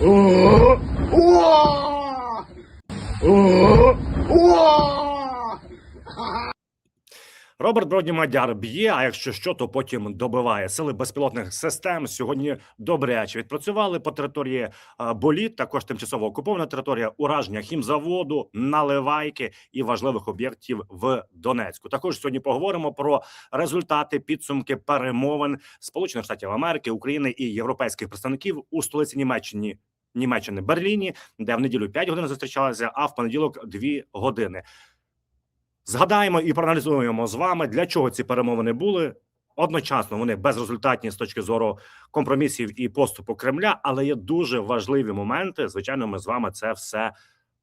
Oh! Роберт Бродні Мадяр б'є, а якщо що, то потім добиває. Сили безпілотних систем сьогодні добряче відпрацювали по території боліт. Також тимчасово окупована територія ураження хімзаводу, наливайки і важливих об'єктів в Донецьку. Також сьогодні поговоримо про результати підсумки перемовин Сполучених Штатів Америки, України і європейських представників у столиці Німеччині. Німеччини Берліні, де в неділю 5 годин зустрічалися, а в понеділок 2 години. Згадаємо і проаналізуємо з вами, для чого ці перемовини були. Одночасно вони безрезультатні з точки зору компромісів і поступу Кремля, але є дуже важливі моменти. Звичайно, ми з вами це все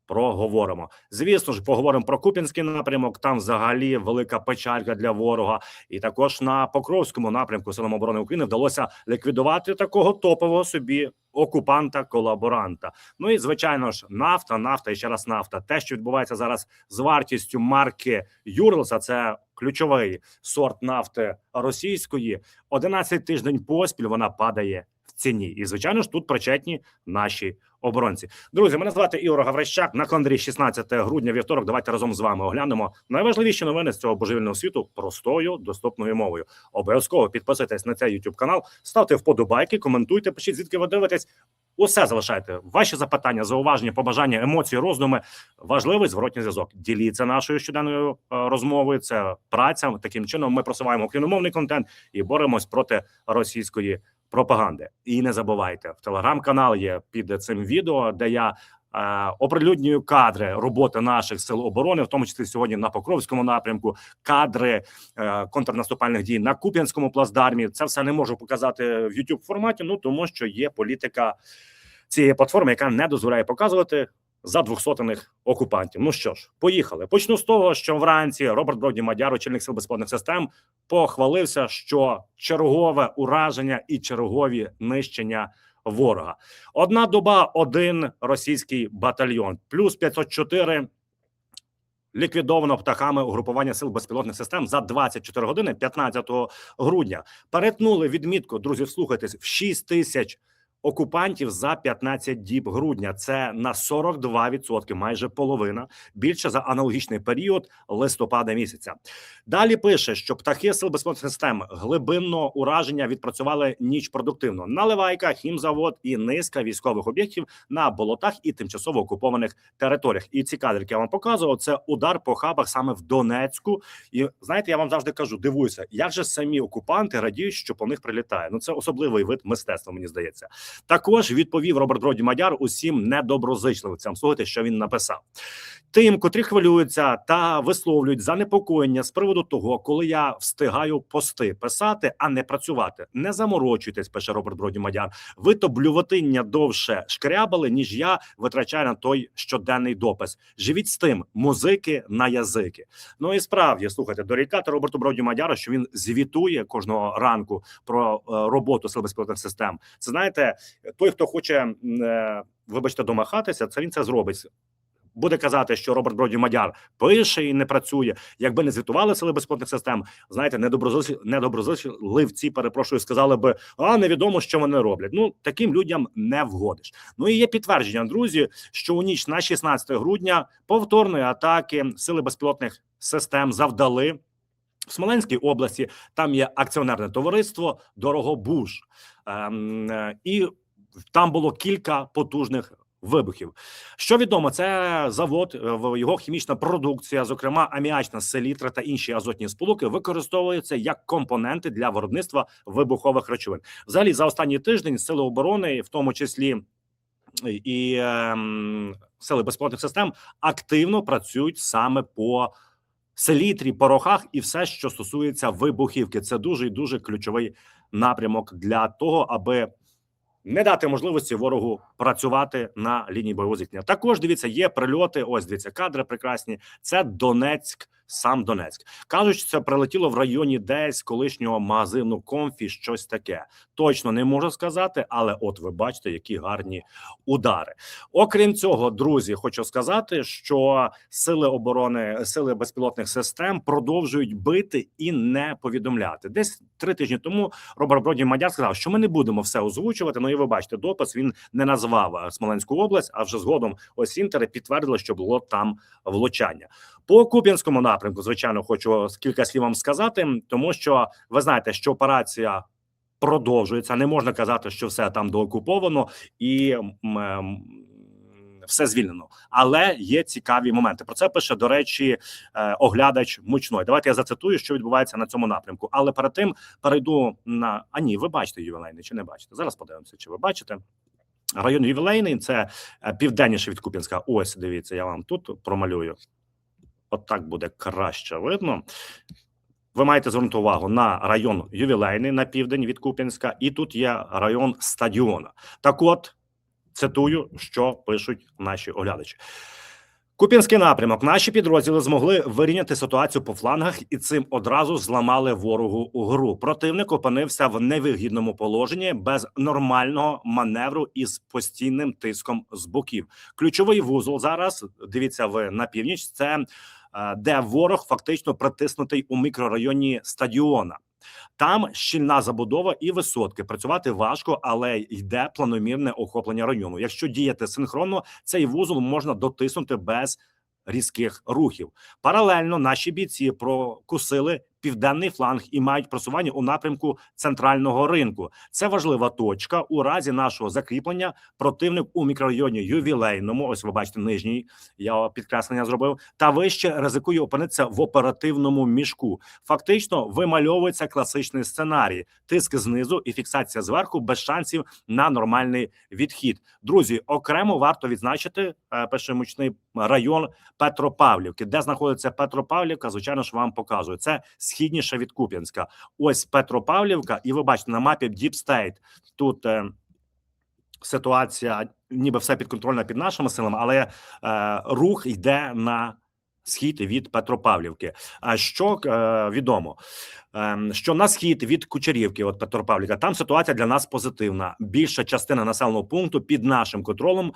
проговоримо. Звісно ж, поговоримо про Купінський напрямок. Там взагалі велика печалька для ворога, і також на Покровському напрямку силам оборони України вдалося ліквідувати такого топового собі окупанта колаборанта. Ну і звичайно ж, нафта, нафта і ще раз нафта. Те, що відбувається зараз з вартістю марки Юрлса, це ключовий сорт нафти російської. 11 тиждень поспіль вона падає в ціні. І звичайно ж, тут причетні наші оборонці. Друзі, мене звати Ігор Гаврищак. На календарі 16 грудня вівторок. Давайте разом з вами оглянемо найважливіші новини з цього божевільного світу простою доступною мовою. Обов'язково підписуйтесь на цей YouTube канал, ставте вподобайки, коментуйте, пишіть звідки ви дивитесь. Усе залишайте ваші запитання, зауваження, побажання, емоції, роздуми. Важливий зворотній зв'язок. Діліться нашою щоденною е, розмовою. Це праця. Таким чином ми просуваємо україномовний контент і боремось проти російської пропаганди. І не забувайте, в телеграм-канал є під цим відео, де я е, оприлюднюю кадри роботи наших сил оборони, в тому числі сьогодні на Покровському напрямку, кадри е, контрнаступальних дій на Куп'янському плацдармі. Це все не можу показати в youtube форматі. Ну тому що є політика цієї платформи, яка не дозволяє показувати. За двохсотених окупантів. Ну що ж, поїхали. Почну з того, що вранці Роберт Бродні Мадяр, очільник сил безпілотних систем, похвалився, що чергове ураження і чергові нищення ворога. Одна доба, один російський батальйон, плюс 504 ліквідовано птахами угрупування сил безпілотних систем за 24 години 15 грудня. Перетнули відмітку, друзі, слухайтесь, в 6 тисяч окупантів за 15 діб грудня. Це на 42%, майже половина більше за аналогічний період листопада місяця. Далі пише, що птахи сил безпілотних систем глибинного ураження відпрацювали ніч продуктивно. Наливайка, хімзавод і низка військових об'єктів на болотах і тимчасово окупованих територіях. І ці кадри, які я вам показував, це удар по хабах саме в Донецьку. І знаєте, я вам завжди кажу: дивуюся, як же самі окупанти радіють, що по них прилітає. Ну це особливий вид мистецтва. Мені здається. Також відповів Роберт Броді Мадяр усім недоброзичливцям. Слухайте, що він написав. Тим, котрі хвилюються та висловлюють занепокоєння з приводу того, коли я встигаю пости писати, а не працювати. Не заморочуйтесь, пише Роберт Броді Мадяр. Ви то блювотиння довше шкрябали, ніж я витрачаю на той щоденний допис. Живіть з тим, музики на язики. Ну і справді слухайте, дорікати Роберту Броді Мадяру, що він звітує кожного ранку про е, роботу сил безпілотних систем. Це знаєте, той, хто хоче, е, вибачте, домахатися, це він це зробить. Буде казати, що Роберт Броді Мадяр пише і не працює. Якби не звітували сили безпілотних систем, знаєте, недоброзичливці, перепрошую, сказали би, а невідомо, що вони роблять. Ну таким людям не вгодиш. Ну і є підтвердження, друзі, що у ніч на 16 грудня повторної атаки сили безпілотних систем завдали. В Смоленській області там є акціонерне товариство Дорогобуж, і там було кілька потужних вибухів. Що відомо, це завод, е, його хімічна продукція, зокрема аміачна селітра та інші азотні сполуки, використовуються як компоненти для виробництва вибухових речовин. Взагалі, за останній тиждень сили оборони, в тому числі і ем, сили безпілотних систем, активно працюють саме по селітрі, порохах і все, що стосується вибухівки. Це дуже і дуже ключовий напрямок для того, аби не дати можливості ворогу працювати на лінії бойового зіткнення. Також дивіться, є прильоти. Ось дивіться, кадри прекрасні. Це Донецьк, сам Донецьк. Кажуть, що це прилетіло в районі десь колишнього магазину Комфі, щось таке. Точно не можу сказати, але от ви бачите, які гарні удари. Окрім цього, друзі, хочу сказати, що сили оборони, сили безпілотних систем продовжують бити і не повідомляти. Десь три тижні тому Роберт Бродні Мадяр сказав, що ми не будемо все озвучувати. Ну і ви бачите, допис він не назвав е, Смоленську область, а вже згодом ось інтери підтвердили, що було там влучання. По Куп'янському напрямку, звичайно, хочу кілька слів вам сказати, тому що ви знаєте, що операція. Продовжується, не можна казати, що все там доокуповано і м, м, все звільнено, але є цікаві моменти. Про це пише до речі, е, оглядач мучной. Давайте я зацитую, що відбувається на цьому напрямку. Але перед тим перейду на а ні, ви бачите ювілейний чи не бачите? Зараз подивимося, чи ви бачите. Район ювілейний це е, південніше від Куп'янська. Ось дивіться, я вам тут промалюю. От так буде краще видно. Ви маєте звернути увагу на район ювілейний на південь від Куп'янська, і тут є район стадіона. Так, от цитую, що пишуть наші оглядачі. Куп'янський напрямок. Наші підрозділи змогли вирівняти ситуацію по флангах і цим одразу зламали ворогу у гру. Противник опинився в невигідному положенні без нормального маневру із постійним тиском з боків. Ключовий вузол зараз дивіться ви на північ. Це е, де ворог фактично притиснутий у мікрорайоні стадіона. Там щільна забудова і висотки. Працювати важко, але йде планомірне охоплення району. Якщо діяти синхронно, цей вузол можна дотиснути без різких рухів. Паралельно наші бійці прокусили південний фланг і мають просування у напрямку центрального ринку. Це важлива точка. У разі нашого закріплення противник у мікрорайоні ювілейному. Ось ви бачите, нижній я підкреслення зробив. Та вище ризикує опинитися в оперативному мішку. Фактично вимальовується класичний сценарій: тиск знизу і фіксація зверху без шансів на нормальний відхід. Друзі, окремо варто відзначити е, пешемучний район Петропавлівки, де знаходиться Петропавлівка. Звичайно ж вам показую. Це східніше від Куп'янська. Ось Петропавлівка, і ви бачите на мапі Діпстейт. Тут е, ситуація, ніби все підконтрольна під нашими силами, але е, рух йде на схід від Петропавлівки. А що е, відомо? Ем, Що на схід від Кучерівки, от Петропавлівка, там ситуація для нас позитивна. Більша частина населеного пункту під нашим контролем е,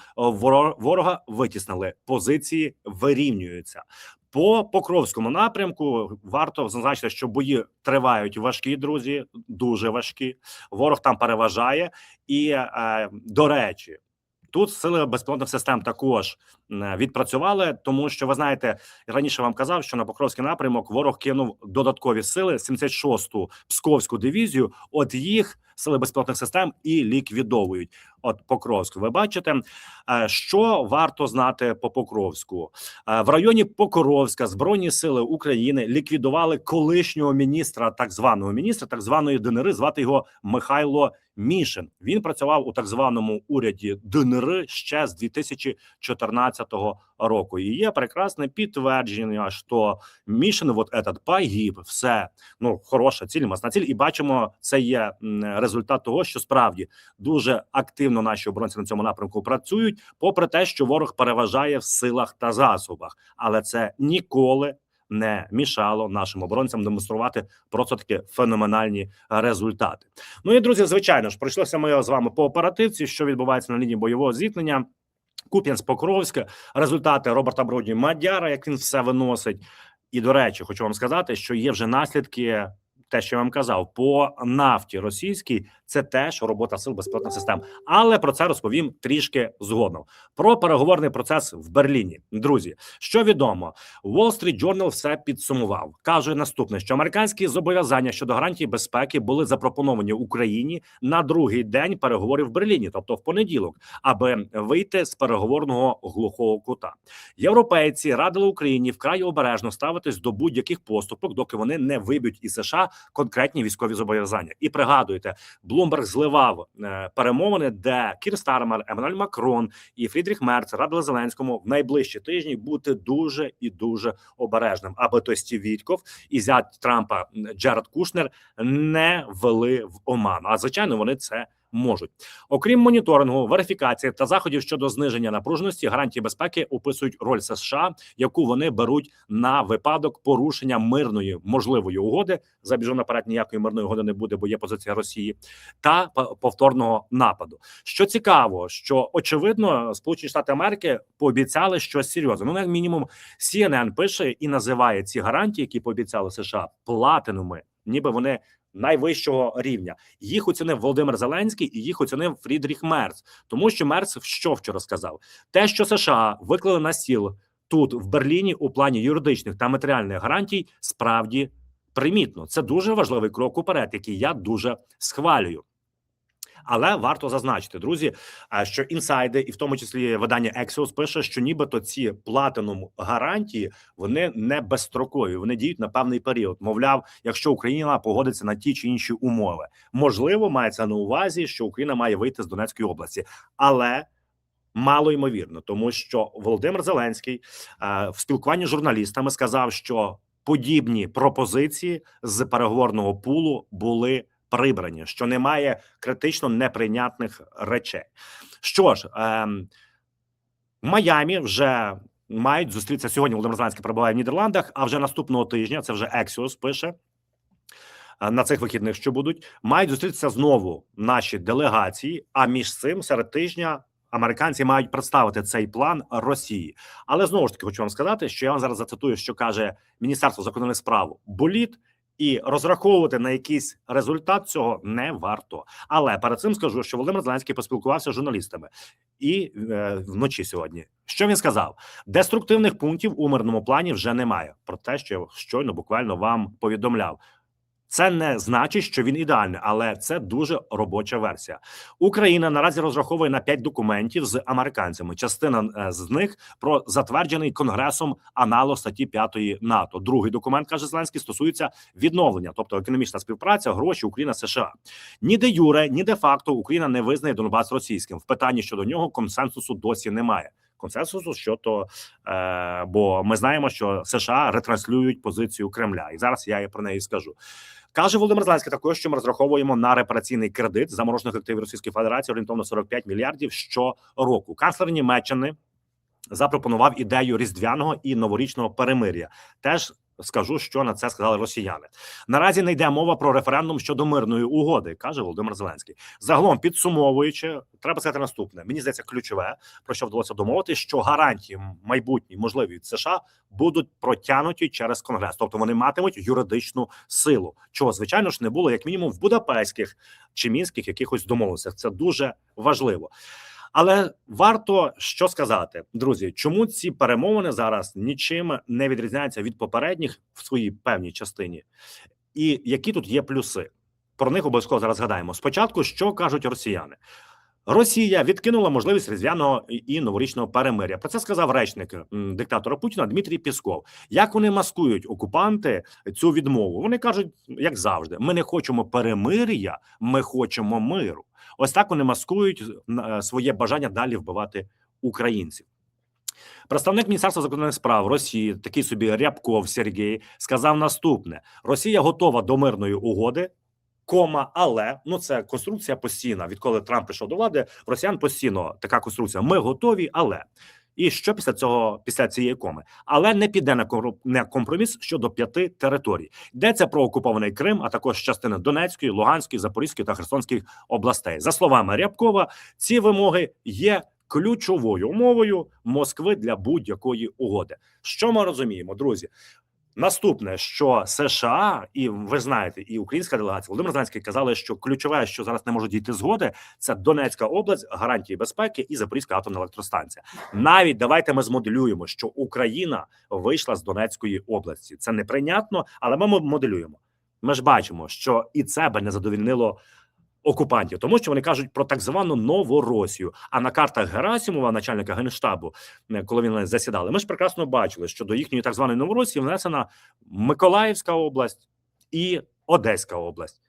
ворога витіснили. Позиції вирівнюються. По Покровському напрямку варто зазначити, що бої тривають важкі, друзі, дуже важкі. Ворог там переважає, і е, до речі, тут сили безпілотних систем також відпрацювали, тому що ви знаєте, раніше вам казав, що на Покровський напрямок ворог кинув додаткові сили 76-ту Псковську дивізію. От їх сили безпілотних систем і ліквідовують. От Покровську, ви бачите, Е, що варто знати по Покровську Е, в районі Покровська збройні сили України ліквідували колишнього міністра, так званого міністра, так званої ДНР, звати його Михайло Мішин. Він працював у так званому уряді ДНР ще з 2014 року. І є прекрасне підтвердження, що Мішин, вот этот погиб, все ну хороша ціль, масна ціль, і бачимо, це є результат того, що справді дуже активно наші оборонці на цьому напрямку працюють, попри те, що ворог переважає в силах та засобах, але це ніколи. Не мішало нашим оборонцям демонструвати просто таки феноменальні результати. Ну і друзі, звичайно ж, пройшлося ми з вами по оперативці, що відбувається на лінії бойового зіткнення. Куп'янськ Покровське, результати Роберта Броді Мадяра, як він все виносить. І до речі, хочу вам сказати, що є вже наслідки. Те, що я вам казав, по нафті російській це теж робота сил безпілотних систем. Але про це розповім трішки згодом. Про переговорний процес в Берліні. Друзі, що відомо, Wall Street Journal все підсумував. каже наступне: що американські зобов'язання щодо гарантій безпеки були запропоновані Україні на другий день переговорів в Берліні, тобто в понеділок, аби вийти з переговорного глухого кута. Європейці радили Україні вкрай обережно ставитись до будь-яких поступок, доки вони не виб'ють із США конкретні військові зобов'язання. І пригадуйте, Блумберг зливав е, перемовини, де Кір Стармер, Еммануель Макрон і Фрідріх Мерц радили Зеленському в найближчі тижні бути дуже і дуже обережним, аби той Стів Вітков і зять Трампа Джеред Кушнер не вели в оману. А звичайно, вони це можуть. Окрім моніторингу, верифікації та заходів щодо зниження напруженості, гарантії безпеки описують роль США, яку вони беруть на випадок порушення мирної можливої угоди. Забіжу наперед ніякої мирної угоди не буде, бо є позиція Росії та повторного нападу. Що цікаво, що очевидно, Сполучені Штати Америки пообіцяли щось серйозне. Ну, як мінімум, CNN пише і називає ці гарантії, які пообіцяли США, платинуми, ніби вони. Найвищого рівня їх оцінив Володимир Зеленський і їх оцінив Фрідріх Мерц, тому що Мерц що вчора сказав: те, що США виклали на стіл тут в Берліні у плані юридичних та матеріальних гарантій, справді примітно. Це дуже важливий крок уперед, який я дуже схвалюю. Але варто зазначити, друзі, що інсайди, і в тому числі видання Axios пише, що нібито ці платинум гарантії вони не безстрокові, вони діють на певний період. Мовляв, якщо Україна погодиться на ті чи інші умови, можливо, мається на увазі, що Україна має вийти з Донецької області, але мало ймовірно, тому що Володимир Зеленський е, в спілкуванні з журналістами сказав, що подібні пропозиції з переговорного пулу були прибрані, що немає критично неприйнятних речей. Що ж, ем, Майамі вже мають зустрітися сьогодні. Володимир Зеленський перебуває в Нідерландах. А вже наступного тижня це вже Axios пише. е, На цих вихідних, що будуть, мають зустрітися знову наші делегації. А між цим серед тижня американці мають представити цей план Росії. Але знову ж таки хочу вам сказати, що я вам зараз зацитую, що каже Міністерство закордонних справ Боліт, і розраховувати на якийсь результат цього не варто. Але перед цим скажу, що Володимир Зеленський поспілкувався з журналістами і е, вночі сьогодні. Що він сказав? Деструктивних пунктів у мирному плані вже немає. Про те, що я щойно буквально вам повідомляв. Це не значить, що він ідеальний, але це дуже робоча версія. Україна наразі розраховує на п'ять документів з американцями. Частина е, з них про затверджений конгресом аналог статті 5 НАТО. Другий документ каже Зеленський стосується відновлення, тобто економічна співпраця, гроші Україна США. Ні де юре, ні де факто Україна не визнає Донбас російським. В питанні щодо нього консенсусу досі немає. Консенсусу щодо, е, бо ми знаємо, що США ретранслюють позицію Кремля, і зараз я про неї скажу. Каже Володимир Зеленський також, що ми розраховуємо на репараційний кредит заморожених активів Російської Федерації орієнтовно 45 мільярдів щороку. Канцлер Німеччини запропонував ідею різдвяного і новорічного перемир'я. Теж скажу, що на це сказали росіяни. Наразі не йде мова про референдум щодо мирної угоди, каже Володимир Зеленський. Загалом підсумовуючи, треба сказати наступне. Мені здається, ключове про що вдалося домовити, що гарантії майбутні можливі від США будуть протягнуті через конгрес, тобто вони матимуть юридичну силу, чого звичайно ж не було, як мінімум, в будапештських чи мінських якихось домовленостях. Це дуже важливо. Але варто що сказати, друзі, чому ці перемовини зараз нічим не відрізняються від попередніх в своїй певній частині, і які тут є плюси? Про них обов'язково зараз згадаємо. Спочатку, що кажуть росіяни? Росія відкинула можливість різдвяного і- новорічного перемиря. Про це сказав речник диктатора Путіна Дмитрій Пісков. Як вони маскують окупанти цю відмову? Вони кажуть, як завжди: ми не хочемо перемир'я, ми хочемо миру. Ось так вони маскують е, своє бажання далі вбивати українців. Представник Міністерства закордонних справ Росії, такий собі Рябков Сергій, сказав наступне: Росія готова до мирної угоди. Кома, але ну це конструкція постійна. Відколи Трамп прийшов до влади, росіян постійно така конструкція. Ми готові, але і що після цього, після цієї коми, але не піде на на компроміс щодо п'яти територій. Йдеться про окупований Крим, а також частини Донецької, Луганської, Запорізької та Херсонських областей. За словами Рябкова, ці вимоги є ключовою умовою Москви для будь-якої угоди. Що ми розуміємо, друзі? Наступне, що США, і ви знаєте, і українська делегація Володимир Зеленський казали, що ключове, що зараз не може дійти згоди, це Донецька область, гарантії безпеки і Запорізька атомна електростанція. Навіть давайте ми змоделюємо, що Україна вийшла з Донецької області. Це неприйнятно, але ми моделюємо. Ми ж бачимо, що і це би не задовільнило окупантів, тому що вони кажуть про так звану Новоросію. А на картах Герасимова, начальника генштабу, е, коли він засідали, ми ж прекрасно бачили, що до їхньої так званої Новоросії внесена Миколаївська область і Одеська область.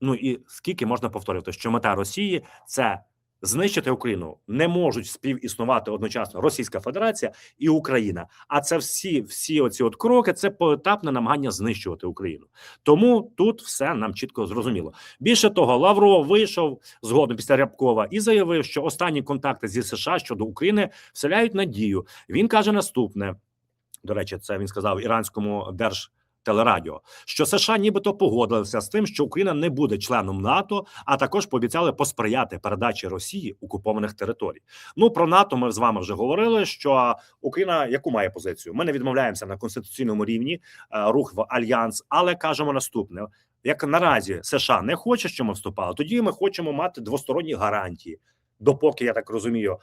Ну і скільки можна повторювати, що мета Росії це знищити Україну не можуть співіснувати одночасно Російська Федерація і Україна. А це всі, всі оці от кроки, це поетапне намагання знищувати Україну. Тому тут все нам чітко зрозуміло. Більше того, Лавров вийшов згодом після Рябкова і заявив, що останні контакти зі США щодо України вселяють надію. Він каже наступне. До речі, це він сказав іранському держтелерадіо, що США нібито погодилися з тим, що Україна не буде членом НАТО, а також пообіцяли посприяти передачі Росії окупованих територій. Ну про НАТО ми з вами вже говорили. Що Україна яку має позицію? Ми не відмовляємося на конституційному рівні е, рух в альянс, але кажемо наступне: як наразі США не хоче, що ми вступали, тоді ми хочемо мати двосторонні гарантії. Допоки я так розумію,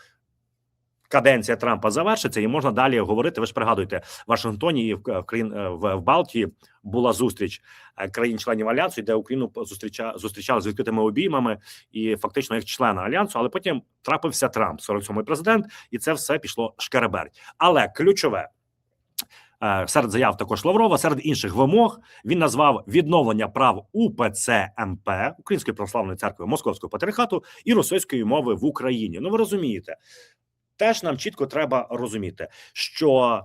каденція Трампа завершиться, і можна далі говорити. Ви ж пригадуєте, в Вашингтоні і в в країн е, в, Балтії була зустріч е, країн-членів альянсу, де Україну зустріча зустрічали з відкритими обіймами і фактично як члена альянсу. Але потім трапився Трамп, 47-й президент, і це все пішло шкереберть. Але ключове. е, Серед заяв також Лаврова, серед інших вимог він назвав відновлення прав УПЦ МП Української православної церкви Московського патріархату і російської мови в Україні. Ну ви розумієте, теж нам чітко треба розуміти, що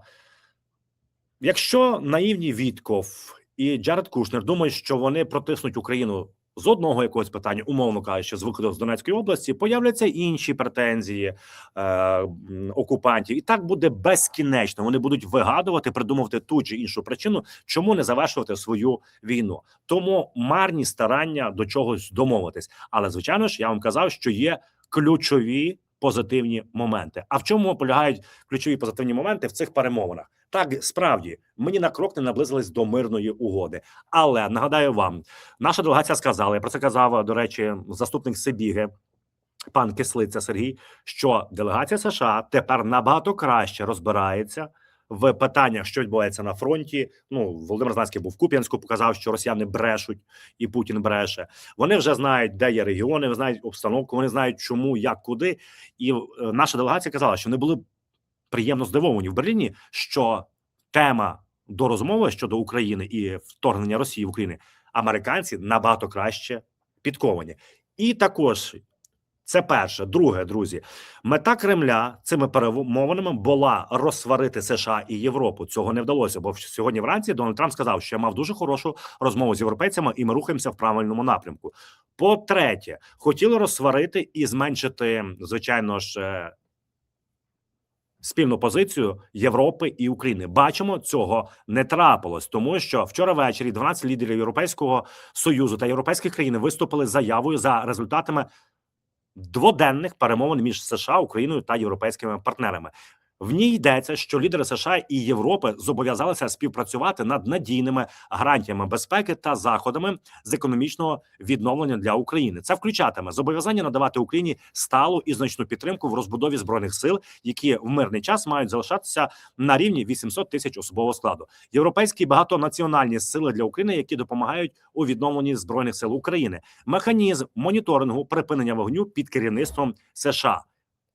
якщо наївні Вітков і Джаред Кушнер думають, що вони протиснуть Україну з одного якогось питання, умовно кажучи, з виходу з Донецької області, появляться інші претензії е, окупантів, і так буде безкінечно. Вони будуть вигадувати, придумувати ту чи іншу причину, чому не завершувати свою війну. Тому марні старання до чогось домовитись. Але звичайно ж, я вам казав, що є ключові позитивні моменти. А в чому полягають ключові позитивні моменти в цих перемовинах? Так справді мені на крок не наблизились до мирної угоди. Але нагадаю вам, наша делегація сказала, я про це казав, до речі, заступник Сибіги. Пан Кислиця Сергій, що делегація США тепер набагато краще розбирається в питаннях, що відбувається на фронті. Ну Володимир Зеленський був в Куп'янську, показав, що росіяни брешуть і Путін бреше. Вони вже знають, де є регіони, вони знають обстановку, вони знають, чому, як, куди. І е, наша делегація казала, що не були приємно здивовані в Берліні, що тема до розмови щодо України і вторгнення Росії в Україну американці набагато краще підковані. І також це перше, друге, друзі, мета Кремля цими перемовинами була розсварити США і Європу. Цього не вдалося. Бо сьогодні вранці Дональд Трамп сказав, що я мав дуже хорошу розмову з європейцями, і ми рухаємося в правильному напрямку. По-третє, хотіли розсварити і зменшити, звичайно ж. е, Спільну позицію Європи і України бачимо, цього не трапилось, тому що вчора ввечері 12 лідерів Європейського союзу та європейських країн виступили з заявою за результатами дводенних перемовин між США, Україною та європейськими партнерами. В ній йдеться, що лідери США і Європи зобов'язалися співпрацювати над надійними гарантіями безпеки та заходами з економічного відновлення для України. Це включатиме зобов'язання надавати Україні сталу і значну підтримку в розбудові збройних сил, які в мирний час мають залишатися на рівні 800 тисяч особового складу. Європейські багатонаціональні сили для України, які допомагають у відновленні збройних сил України, механізм моніторингу припинення вогню під керівництвом США.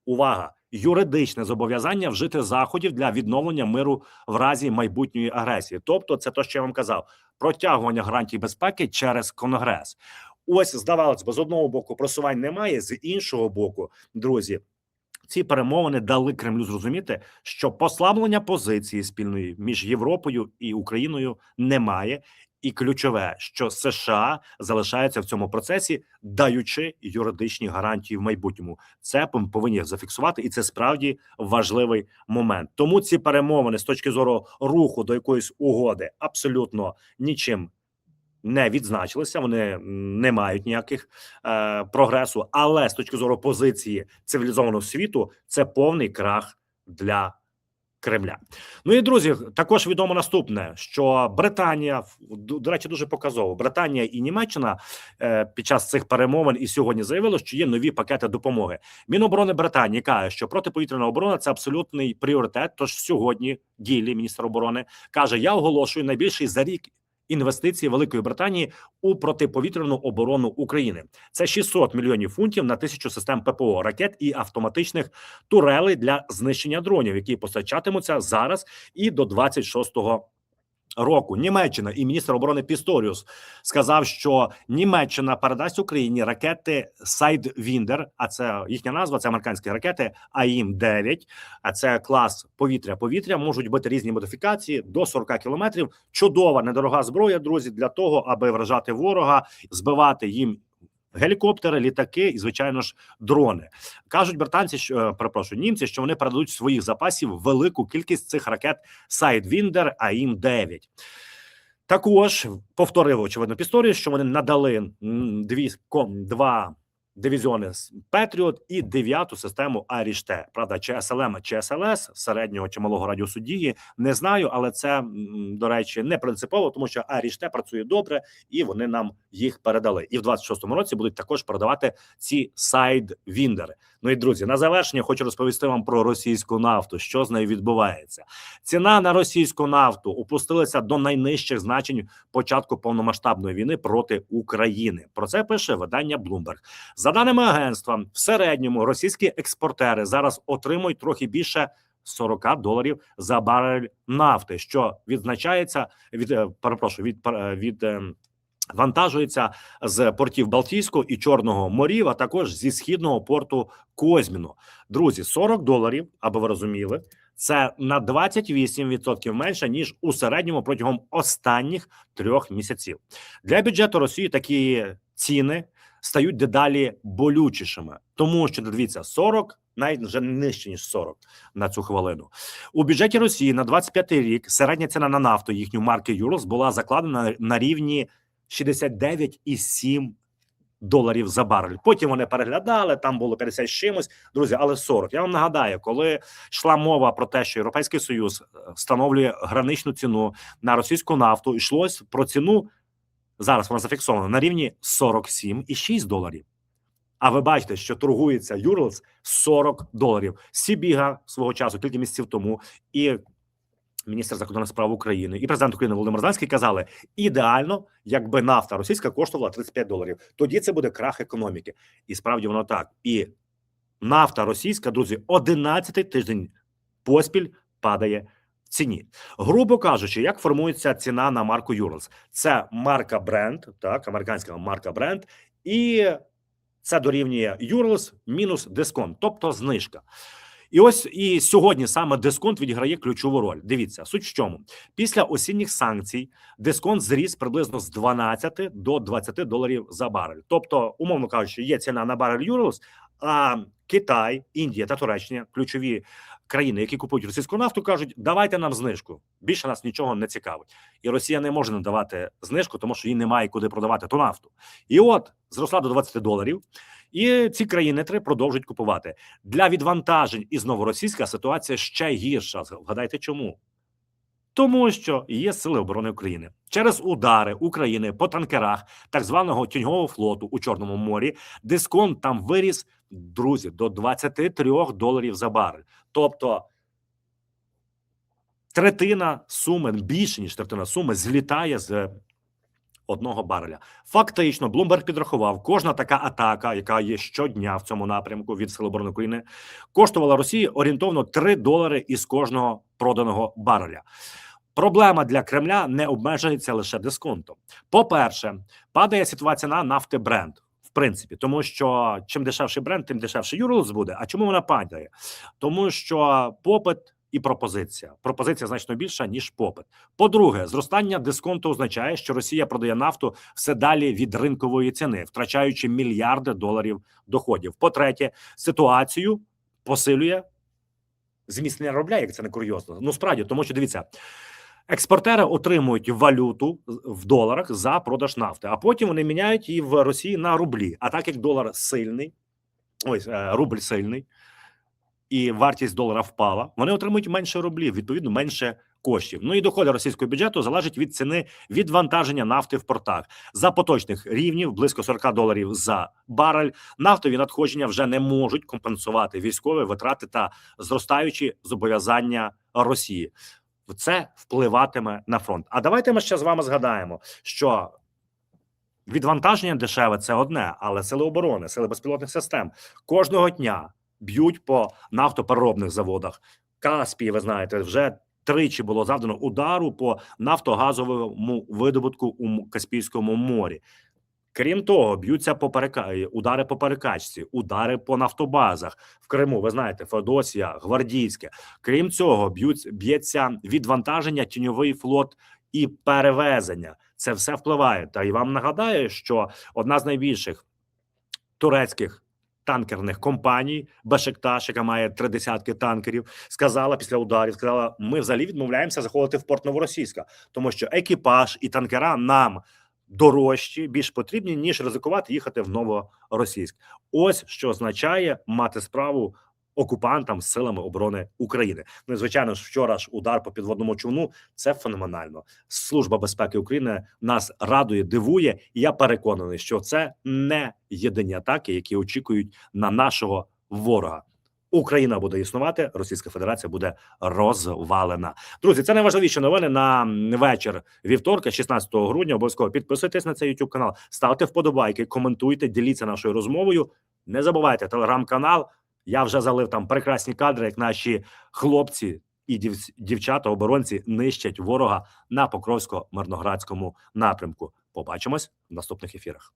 Увага! Юридичне зобов'язання вжити заходів для відновлення миру в разі майбутньої агресії. Тобто, це те, що я вам казав: протягування гарантій безпеки через конгрес. Ось здавалось би, з одного боку просувань немає, з іншого боку, друзі. Ці перемовини дали Кремлю зрозуміти, що послаблення позиції спільної між Європою і Україною немає, і ключове, що США залишаються в цьому процесі, даючи юридичні гарантії в майбутньому. Це повинні зафіксувати, і це справді важливий момент. Тому ці перемовини з точки зору руху до якоїсь угоди абсолютно нічим не відзначилися. Вони не мають ніяких е, прогресу. Але з точки зору позиції цивілізованого світу, це повний крах для. Кремля, ну і друзі, також відомо наступне, що Британія до речі, дуже показово. Британія і Німеччина е, під час цих перемовин і сьогодні заявили, що є нові пакети допомоги. Міноборони Британії каже, що протиповітряна оборона це абсолютний пріоритет. Тож сьогодні ділі міністр оборони каже: Я оголошую найбільший за рік. Інвестиції Великої Британії у протиповітряну оборону України. Це 600 мільйонів фунтів на тисячу систем ППО, ракет і автоматичних турелей для знищення дронів, які постачатимуться зараз і до 26 року Німеччина і міністр оборони Пісторіус сказав, що Німеччина передасть Україні ракети Sidewinder, а це їхня назва, це американські ракети АІМ 9 А це клас повітря-повітря. Можуть бути різні модифікації до 40 кілометрів. Чудова недорога зброя, друзі, для того, аби вражати ворога, збивати їм. Гелікоптери, літаки і, звичайно ж, дрони. Кажуть британці, що е, перепрошую, німці, що вони передадуть своїх запасів велику кількість цих ракет Sidewinder AIM 9 Також повторив очевидно історію, що вони надали дві ком два дивізіони Петріот і дев'яту систему Аріште. Правда, чи СЛМ, чи СЛС середнього чи малого радіусу дії не знаю, але це до речі не принципово, тому що Аріште працює добре, і вони нам їх передали. І в 26-му році будуть також передавати ці сайдвіндери. Ну і друзі, на завершення хочу розповісти вам про російську нафту. Що з нею відбувається? Ціна на російську нафту опустилася до найнижчих значень початку повномасштабної війни проти України. Про це пише видання Bloomberg. За даними агентства, в середньому російські експортери зараз отримують трохи більше 40 доларів за барель нафти, що відзначається від е, перепрошую від пер- від. Вантажується з портів Балтійського і Чорного морів, а також зі східного порту Козьміно. Друзі, 40 доларів, аби ви розуміли, це на 28% менше ніж у середньому протягом останніх трьох місяців. Для бюджету Росії такі ціни стають дедалі болючішими, тому що дивіться 40, навіть вже нижче ніж 40 на цю хвилину. У бюджеті Росії на 25 рік середня ціна на нафту їхню марки Юрос була закладена на рівні 69,7 доларів за барель. Потім вони переглядали, там було 50 з чимось, друзі, але 40. Я вам нагадаю, коли йшла мова про те, що Європейський Союз е, встановлює граничну ціну на російську нафту, йшлось про ціну, зараз вона зафіксована, на рівні 47,6 доларів. А ви бачите, що торгується Юрлс 40 доларів. Сібіга свого часу, кілька місяців тому, і міністр закордонних справ України і президент України Володимир Зеленський казали: ідеально, якби нафта російська коштувала 35 доларів. Тоді це буде крах економіки. І справді воно так. І нафта російська, друзі, 11-й тиждень поспіль падає в ціні. Грубо кажучи, як формується ціна на марку Юрлс? Це марка бренд, так, американська марка бренд, і це дорівнює Юрлс мінус дисконт, тобто знижка. І ось і сьогодні саме дисконт відіграє ключову роль. Дивіться, суть в чому після осінніх санкцій дисконт зріс приблизно з 12 до 20 доларів за барель. Тобто, умовно кажучи, є ціна на барель Юрлс, а Китай, Індія та Туреччина, ключові країни, які купують російську нафту, кажуть, давайте нам знижку. Більше нас нічого не цікавить, і Росія не може надавати знижку, тому що їй немає куди продавати ту нафту. І от зросла до 20 доларів. І ці країни три продовжують купувати для відвантажень із новоросійська ситуація ще гірша. Вгадайте, чому? Тому що є сили оборони України через удари України по танкерах так званого тіньового флоту у Чорному морі. Дисконт там виріс, друзі, до 23 доларів за барель. Тобто третина суми, більше ніж третина суми, злітає з одного бареля. Фактично, Блумберг підрахував, кожна така атака, яка є щодня в цьому напрямку від Сил оборони України, коштувала Росії орієнтовно 3 долари із кожного проданого бареля. Проблема для Кремля не обмежується лише дисконтом. По-перше, падає світова ціна нафти бренд. В принципі, тому що чим дешевший бренд, тим дешевший Юрлс буде. А чому вона падає? Тому що попит і пропозиція. Пропозиція значно більша ніж попит. По-друге, зростання дисконту означає, що Росія продає нафту все далі від ринкової ціни, втрачаючи мільярди доларів доходів. По-третє, ситуацію посилює зміцнення рубля, як це не курйозно. Ну справді, тому що дивіться. Експортери отримують валюту в доларах за продаж нафти, а потім вони міняють її в Росії на рублі. А так як долар сильний, ось е, рубль сильний, і вартість долара впала, вони отримують менше рублів, відповідно, менше коштів. Ну і доходи російського бюджету залежать від ціни відвантаження нафти в портах за поточних рівнів близько 40 доларів за барель. Нафтові надходження вже не можуть компенсувати військові витрати та зростаючі зобов'язання Росії. Це впливатиме на фронт. А давайте ми ще з вами згадаємо, що відвантаження дешеве це одне, але сили оборони, сили безпілотних систем кожного дня б'ють по нафтопереробних заводах. Каспій, ви знаєте, вже тричі було завдано удару по нафтогазовому видобутку у Каспійському морі. Крім того, б'ються по перека... е, удари по перекачці, удари по нафтобазах в Криму. Ви знаєте, Феодосія, Гвардійське. Крім цього, б'ють б'ється відвантаження, тіньовий флот і перевезення. Це все впливає. Та й вам нагадаю, що одна з найбільших турецьких танкерних компаній Бешекташ, яка має три десятки танкерів, сказала після ударів: сказала: ми взагалі відмовляємося заходити в порт Новоросійська, тому що екіпаж і танкера нам дорожчі, більш потрібні, ніж ризикувати їхати в Новоросійськ. Ось що означає мати справу окупантам силами оборони України. Ну і звичайно ж, вчора ж удар по підводному човну це феноменально. Служба безпеки України нас радує, дивує, і я переконаний, що це не єдині атаки, які очікують на нашого ворога. Україна буде існувати, Російська Федерація буде розвалена. Друзі, це найважливіші новини на вечір вівторка, 16 грудня. Обов'язково підписуйтесь на цей YouTube канал, ставте вподобайки, коментуйте, діліться нашою розмовою. Не забувайте телеграм-канал. Я вже залив там прекрасні кадри, як наші хлопці і дів- дівчата, оборонці нищать ворога на Покровсько-Мирноградському напрямку. Побачимось в наступних ефірах.